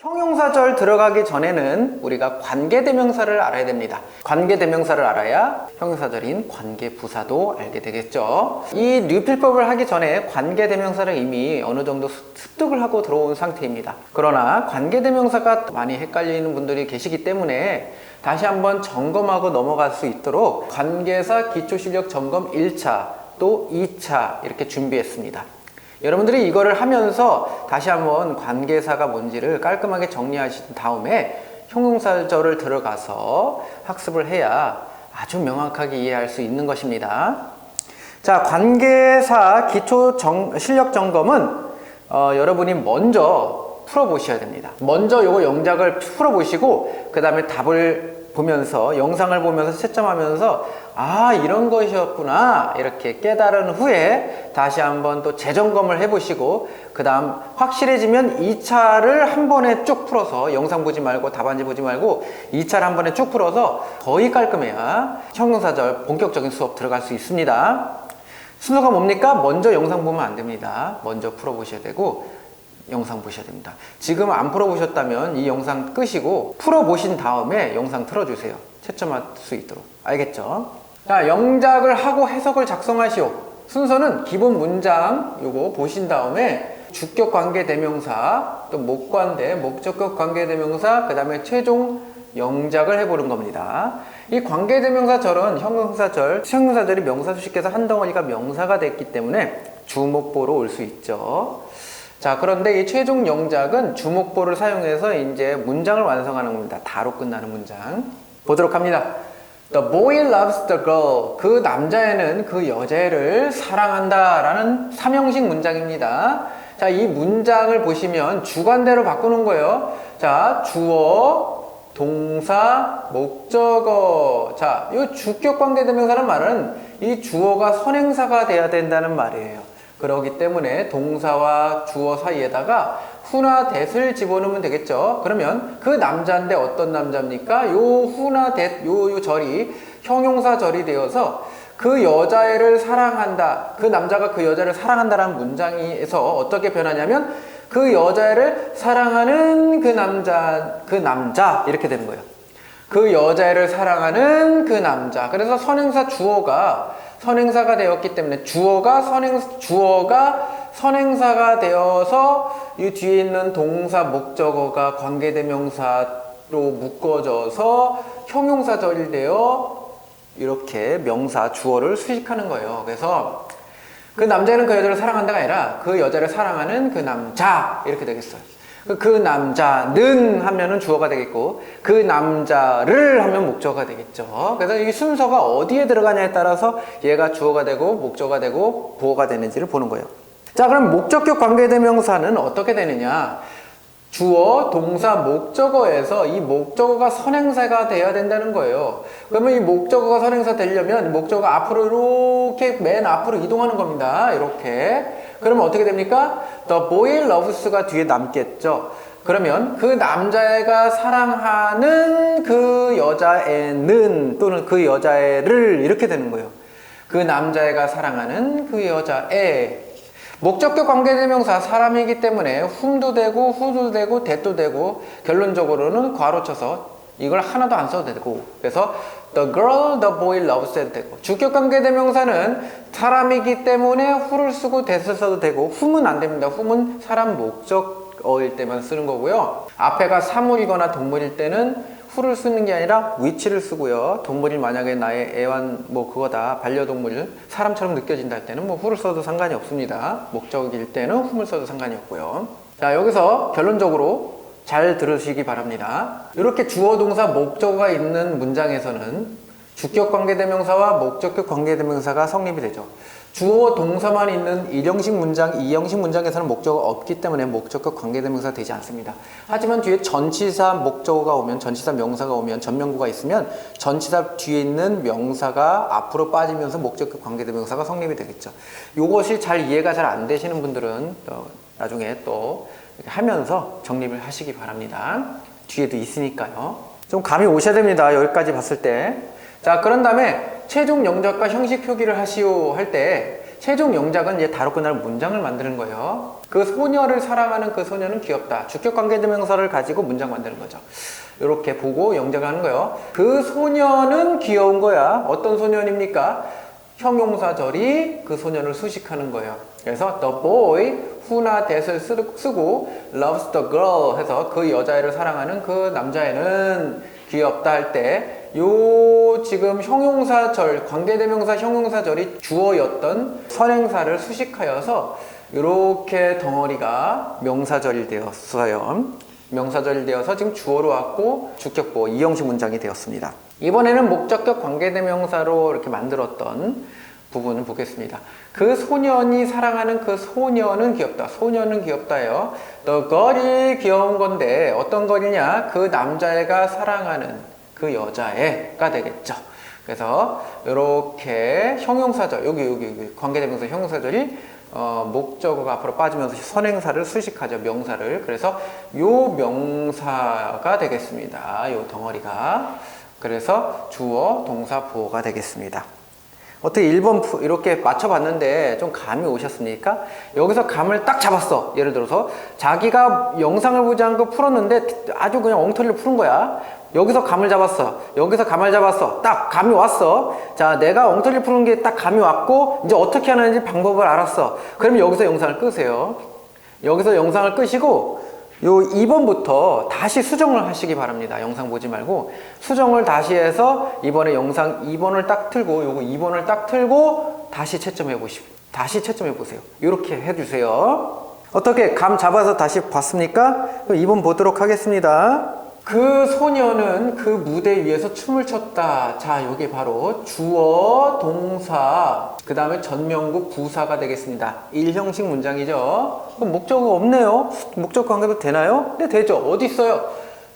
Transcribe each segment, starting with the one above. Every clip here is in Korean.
형용사절 들어가기 전에는 우리가 관계대명사를 알아야 됩니다. 관계대명사를 알아야 형용사절인 관계부사도 알게 되겠죠. 이 뉴필법을 하기 전에 관계대명사를 이미 어느 정도 습득을 하고 들어온 상태입니다. 그러나 관계대명사가 많이 헷갈리는 분들이 계시기 때문에 다시 한번 점검하고 넘어갈 수 있도록 관계사 기초실력 점검 1차 또 2차 이렇게 준비했습니다. 여러분들이 이거를 하면서 다시 한번 관계사가 뭔지를 깔끔하게 정리하신 다음에 형용사절을 들어가서 학습을 해야 아주 명확하게 이해할 수 있는 것입니다. 자, 관계사 기초 정- 실력 점검은 어, 여러분이 먼저 풀어보셔야 됩니다. 먼저 요거 영작을 풀어보시고 그 다음에 답을 보면서 영상을 보면서 채점하면서 아 이런 것이었구나 이렇게 깨달은 후에 다시 한번 또 재점검을 해보시고 그 다음 확실해지면 2차를 한 번에 쭉 풀어서 영상 보지 말고 답안지 보지 말고 2차를 한 번에 쭉 풀어서 거의 깔끔해야 형용사절 본격적인 수업 들어갈 수 있습니다 순서가 뭡니까? 먼저 영상 보면 안 됩니다 먼저 풀어보셔야 되고 영상 보셔야 됩니다. 지금 안 풀어보셨다면 이 영상 끄시고 풀어보신 다음에 영상 틀어주세요. 채점할 수 있도록. 알겠죠? 자, 영작을 하고 해석을 작성하시오. 순서는 기본 문장 요거 보신 다음에 주격 관계 대명사, 또 목관대, 목적격 관계 대명사, 그 다음에 최종 영작을 해보는 겁니다. 이 관계 대명사절은 형용사절, 형용사절이 명사 수식해서 한 덩어리가 명사가 됐기 때문에 주목보로 올 수 있죠. 자, 그런데 이 최종 영작은 주목보를 사용해서 이제 문장을 완성하는 겁니다. 다로 끝나는 문장. 보도록 합니다. The boy loves the girl. 그 남자애는 그 여자애를 사랑한다. 라는 삼형식 문장입니다. 자, 이 문장을 보시면 주관대로 바꾸는 거예요. 자, 주어, 동사, 목적어. 자, 이 주격 관계대명사란 말은 이 주어가 선행사가 돼야 된다는 말이에요. 그러기 때문에 동사와 주어 사이에다가 후나 that을 집어넣으면 되겠죠. 그러면 그 남자인데 어떤 남자입니까? 요 후나 that, 요, 요 절이 형용사 절이 되어서 그 여자애를 사랑한다. 그 남자가 그 여자를 사랑한다라는 문장에서 어떻게 변하냐면 그 여자애를 사랑하는 그 남자, 그 남자 이렇게 되는 거예요. 그 여자애를 사랑하는 그 남자. 그래서 선행사 주어가 선행사가 되었기 때문에 주어가 선행 주어가 선행사가 되어서 이 뒤에 있는 동사 목적어가 관계대명사로 묶어져서 형용사절이 되어 이렇게 명사 주어를 수식하는 거예요. 그래서 그 남자는 그 여자를 사랑한다가 아니라 그 여자를 사랑하는 그 남자 이렇게 되겠어요. 그- 그 남자는 하면은 주어가 되겠고 그 남자를 하면 목적어가 되겠죠. 그래서 이 순서가 어디에 들어가냐에 따라서 얘가 주어가 되고 목적어가 되고 보어가 되는지를 보는 거예요. 자, 그럼 목적격 관계대명사는 어떻게 되느냐? 주어, 동사, 목적어에서 이 목적어가 선행사가 돼야 된다는 거예요. 그러면 이 목적어가 선행사 되려면 목적어가 앞으로 이렇게 맨 앞으로 이동하는 겁니다. 이렇게. 그러면 어떻게 됩니까? The boy loves가 뒤에 남겠죠. 그러면 그 남자애가 사랑하는 그 여자애는 또는 그 여자애를 이렇게 되는 거예요. 그 남자애가 사랑하는 그 여자애. 목적격 관계대명사 사람이기 때문에 훔도 되고 후도 되고 대도 되고 결론적으로는 괄호 쳐서 이걸 하나도 안 써도 되고 그래서 the girl, the boy loves 해도 되고 주격 관계대명사는 사람이기 때문에 who를 쓰고 that을 써도 되고 whom은 안 됩니다. whom은 사람 목적 어일 때만 쓰는 거고요. 앞에가 사물이거나 동물일 때는 who를 쓰는 게 아니라 which를 쓰고요. 동물이 만약에 나의 애완 뭐 그거다 반려동물 사람처럼 느껴진다 할 때는 뭐 who를 써도 상관이 없습니다. 목적일 때는 whom을 써도 상관이 없고요. 자 여기서 결론적으로 잘 들으시기 바랍니다. 이렇게 주어 동사 목적어가 있는 문장에서는 주격 관계대명사와 목적격 관계대명사가 성립이 되죠. 주어 동사만 있는 일형식 문장, 이형식 문장에서는 목적어가 없기 때문에 목적격 관계대명사 되지 않습니다. 하지만 뒤에 전치사 목적어가 오면 전치사 명사가 오면 전명구가 있으면 전치사 뒤에 있는 명사가 앞으로 빠지면서 목적격 관계대명사가 성립이 되겠죠. 이것이 잘 이해가 잘 안 되시는 분들은 또 나중에 또 이렇게 하면서 정립을 하시기 바랍니다. 뒤에도 있으니까요. 좀 감이 오셔야 됩니다. 여기까지 봤을 때. 자, 그런 다음에 최종 영작과 형식 표기를 하시오 할 때 최종 영작은 이제 다로 끝날 문장을 만드는 거예요. 그 소녀를 사랑하는 그 소녀는 귀엽다. 주격 관계대명사를 가지고 문장 만드는 거죠. 이렇게 보고 영작을 하는 거예요. 그 소녀는 귀여운 거야. 어떤 소년입니까? 형용사절이 그 소년을 수식하는 거예요. 그래서 the boy who나 that을 쓰- 쓰고 loves the girl 해서 그 여자애를 사랑하는 그 남자애는 귀엽다 할때 요 지금 형용사절 관계대명사 형용사절이 주어였던 선행사를 수식하여서 이렇게 덩어리가 명사절이 되었어요. 명사절이 되어서 지금 주어로 왔고 주격보 이형식 문장이 되었습니다. 이번에는 목적격 관계대명사로 이렇게 만들었던 부분을 보겠습니다. 그 소년이 사랑하는 그 소녀는 귀엽다. 소녀는 귀엽다요. The girl이 귀여운 건데 어떤 걸이냐? 그 남자애가 사랑하는 그 여자애가 되겠죠. 그래서 이렇게 형용사절 여기 여기 여기 관계대명사 형용사절이 어, 목적어가 앞으로 빠지면서 선행사를 수식하죠 명사를 그래서 요 명사가 되겠습니다 요 덩어리가 그래서 주어 동사 보어가 되겠습니다 어떻게 1번 푸- 이렇게 맞춰봤는데 좀 감이 오셨습니까? 여기서 감을 딱 잡았어. 예를 들어서 자기가 영상을 보지 않고 풀었는데 아주 그냥 엉터리를 푸는 거야. 여기서 감을 잡았어. 여기서 감을 잡았어. 딱 감이 왔어. 자, 내가 엉터리를 푸는 게 딱 감이 왔고 이제 어떻게 하는지 방법을 알았어. 그러면 여기서 영상을 끄세요. 여기서 영상을 끄시고 요 2번부터 다시 수정을 하시기 바랍니다. 영상 보지 말고 수정을 다시 해서 이번에 영상 2번을 딱 틀고 요거 2번을 딱 틀고 다시 채점해 보시고 다시 채점해 보세요. 이렇게 해 주세요. 어떻게 감 잡아서 다시 봤습니까? 2번 보도록 하겠습니다. 그 소녀는 그 무대 위에서 춤을 췄다. 자, 여기 바로 주어, 동사, 그 다음에 전명구, 부사가 되겠습니다. 일형식 문장이죠. 그럼 목적어가 없네요. 목적 관계도 되나요? 네, 되죠. 어디 있어요?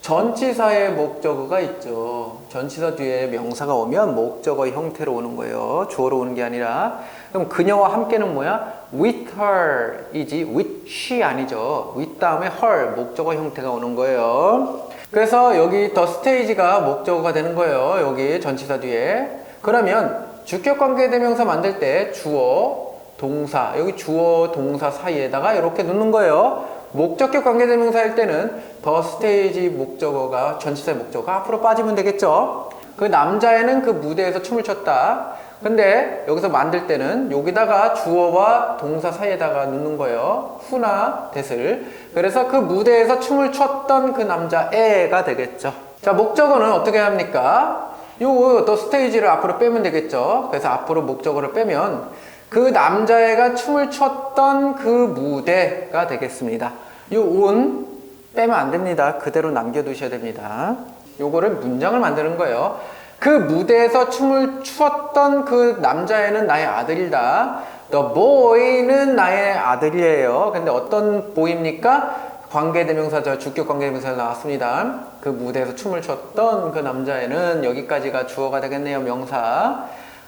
전치사의 목적어가 있죠. 전치사 뒤에 명사가 오면 목적어 형태로 오는 거예요. 주어로 오는 게 아니라. 그럼 그녀와 함께는 뭐야? with her 이지 with she 아니죠. with 다음에 her 목적어 형태가 오는 거예요. 그래서 여기 더 스테이지가 목적어가 되는 거예요. 여기 전치사 뒤에. 그러면 주격 관계 대명사 만들 때 주어, 동사, 여기 주어, 동사 사이에다가 이렇게 넣는 거예요. 목적격 관계 대명사일 때는 더 스테이지 목적어가 전치사의 목적어가 앞으로 빠지면 되겠죠. 그 남자애는 그 무대에서 춤을 췄다. 근데 여기서 만들 때는 여기다가 주어와 동사 사이에다가 넣는 거예요. 후나 대을 그래서 그 무대에서 춤을 췄던 그 남자애가 되겠죠. 자, 목적어는 어떻게 합니까? 요더 스테이지를 앞으로 빼면 되겠죠. 그래서 앞으로 목적어를 빼면 그 남자애가 춤을 췄던 그 무대가 되겠습니다. 요 온 빼면 안 됩니다. 그대로 남겨두셔야 됩니다. 요거를 문장을 만드는 거예요. 그 무대에서 춤을 추었던 그 남자애는 나의 아들이다. The boy는 나의 아들이에요. 근데 어떤 보입니까? 관계대명사죠. 주격 관계대명사 나왔습니다. 그 무대에서 춤을 췄던 그 남자애는 여기까지가 주어가 되겠네요. 명사.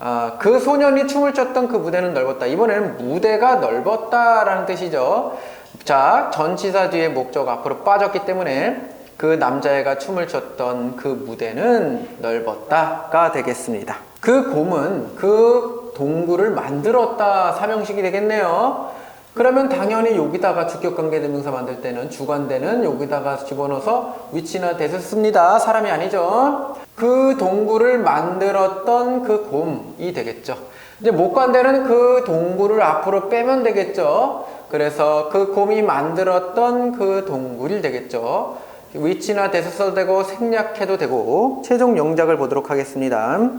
아, 그 소년이 춤을 췄던 그 무대는 넓었다. 이번에는 무대가 넓었다라는 뜻이죠. 자, 전치사 뒤에 목적 앞으로 빠졌기 때문에 그 남자애가 춤을 췄던 그 무대는 넓었다가 되겠습니다. 그 곰은 그 동굴을 만들었다 삼형식이 되겠네요. 그러면 당연히 여기다가 주격관계대명사 만들 때는 주관대는 여기다가 집어넣어서 위치나 대을 씁니다. 사람이 아니죠. 그 동굴을 만들었던 그 곰이 되겠죠. 이제 목관대는 그 동굴을 앞으로 빼면 되겠죠. 그래서 그 곰이 만들었던 그 동굴이 되겠죠. 위치나 대서 써도 되고 생략해도 되고 최종 영작을 보도록 하겠습니다.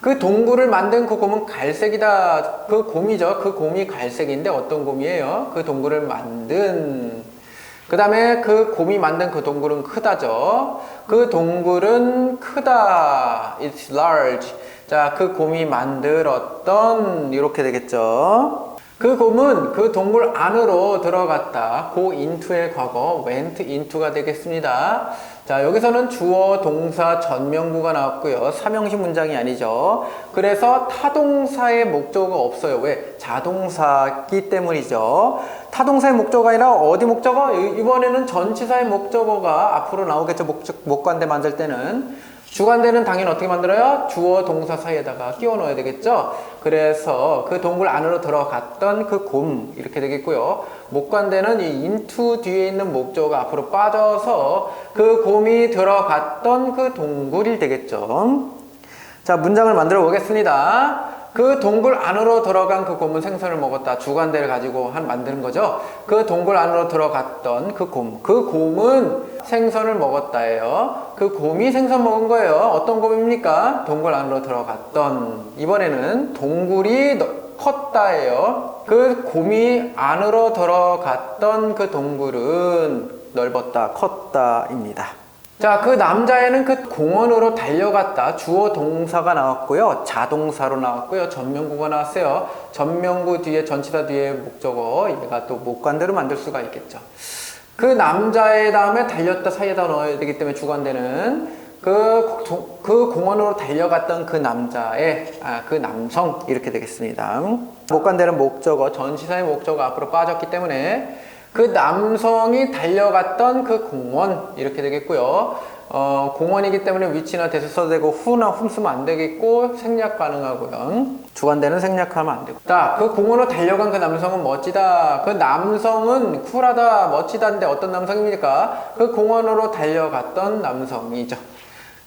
그 동굴을 만든 그 곰은 갈색이다. 그 곰이죠. 그 곰이 갈색인데 어떤 곰이에요? 그 동굴을 만든 그 다음에 그 곰이 만든 그 동굴은 크다죠. 그 동굴은 크다. It's large. 자, 그 곰이 만들었던 이렇게 되겠죠. 그 곰은 그 동굴 안으로 들어갔다. go into의 과거 went into가 되겠습니다. 자, 여기서는 주어, 동사, 전명구가 나왔고요. 삼형식 문장이 아니죠. 그래서 타동사의 목적어가 없어요. 왜? 자동사기 때문이죠. 타동사의 목적어가 아니라 어디 목적어? 이- 이번에는 전치사의 목적어가 앞으로 나오겠죠. 목적, 목관대 만들 때는. 주관대는 당연히 어떻게 만들어요? 주어 동사 사이에다가 끼워 넣어야 되겠죠? 그래서 그 동굴 안으로 들어갔던 그 곰 이렇게 되겠고요. 목관대는 이 인투 뒤에 있는 목조가 앞으로 빠져서 그 곰이 들어갔던 그 동굴이 되겠죠. 자, 문장을 만들어 보겠습니다. 그 동굴 안으로 들어간 그 곰은 생선을 먹었다. 주관대를 가지고 한 만드는 거죠. 그 동굴 안으로 들어갔던 그 곰. 그 곰은 생선을 먹었다예요. 그 곰이 생선 먹은 거예요. 어떤 곰입니까? 동굴 안으로 들어갔던. 이번에는 동굴이 너- 컸다예요. 그 곰이 안으로 들어갔던 그 동굴은 넓었다, 컸다입니다. 자, 그 남자애는 그 공원으로 달려갔다. 주어 동사가 나왔고요. 자동사로 나왔고요. 전명구가 나왔어요. 전명구 뒤에 전치사 뒤에 목적어. 얘가 또 목관대로 만들 수가 있겠죠. 그 남자애 다음에 달렸다 사이에다 넣어야 되기 때문에 주관대는 그, 도- 그 공원으로 달려갔던 그 남자의 아, 그 남성 이렇게 되겠습니다. 목관대는 목적어 전치사의 목적어 앞으로 빠졌기 때문에 그 남성이 달려갔던 그 공원 이렇게 되겠고요. 어, 공원이기 때문에 위치나 대수 써도 되고 후나 훔 쓰면 안 되겠고 생략 가능하고요. 주관대는 생략하면 안 되고. 자, 그 공원으로 달려간 그 남성은 멋지다. 그 남성은 쿨하다, 멋지다인데 어떤 남성입니까? 그 공원으로 달려갔던 남성이죠.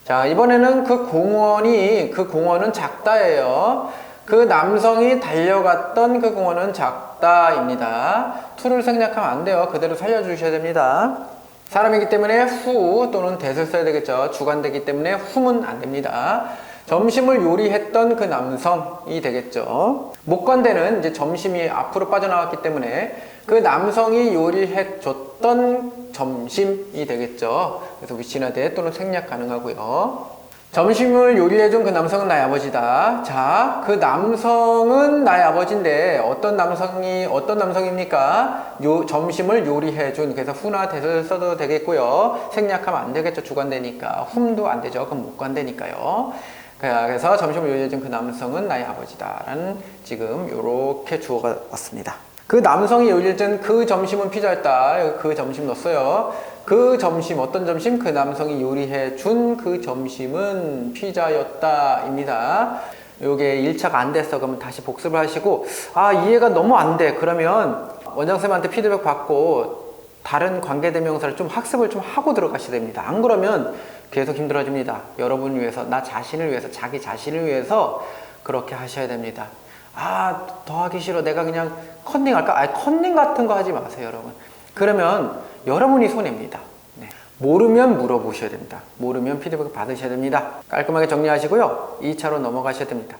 자, 이번에는 그 공원이, 그 공원은 작다예요. 그 남성이 달려갔던 그 공원은 작다입니다. 투를 생략하면 안 돼요. 그대로 살려주셔야 됩니다. 사람이기 때문에 후 또는 대를 써야 되겠죠. 주관되기 때문에 훔은 안 됩니다. 점심을 요리했던 그 남성이 되겠죠. 목관대는 이제 점심이 앞으로 빠져나왔기 때문에 그 남성이 요리해 줬던 점심이 되겠죠. 그래서 위치나 대 또는 생략 가능하고요. 점심을 요리해준 그 남성은 나의 아버지다. 자, 그 남성은 나의 아버지인데 어떤 남성이 어떤 남성입니까? 요 점심을 요리해준 그래서 후나 대를 써도 되겠고요. 생략하면 안 되겠죠. 주관되니까 훔도 안 되죠. 그럼 목관되니까요. 그래서 점심을 요리해준 그 남성은 나의 아버지다라는 지금 요렇게 주어가 왔습니다. 그 남성이 요리해준 그 점심은 피자였다. 그 점심 넣었어요. 그 점심 어떤 점심? 그 남성이 요리해 준 그 점심은 피자였다입니다. 요게 1차가 안 됐어. 그러면 다시 복습을 하시고 아 이해가 너무 안 돼. 그러면 원장 쌤한테 피드백 받고 다른 관계대명사를 좀 학습을 좀 하고 들어가셔야 됩니다. 안 그러면 계속 힘들어집니다. 여러분을 위해서, 나 자신을 위해서, 자기 자신을 위해서 그렇게 하셔야 됩니다. 아, 더 하기 싫어. 내가 그냥 컨닝 할까? 아, 컨닝 같은 거 하지 마세요, 여러분. 그러면 여러분이 손해입니다. 네. 모르면 물어보셔야 됩니다. 모르면 피드백 받으셔야 됩니다. 깔끔하게 정리하시고요. 2차로 넘어가셔야 됩니다.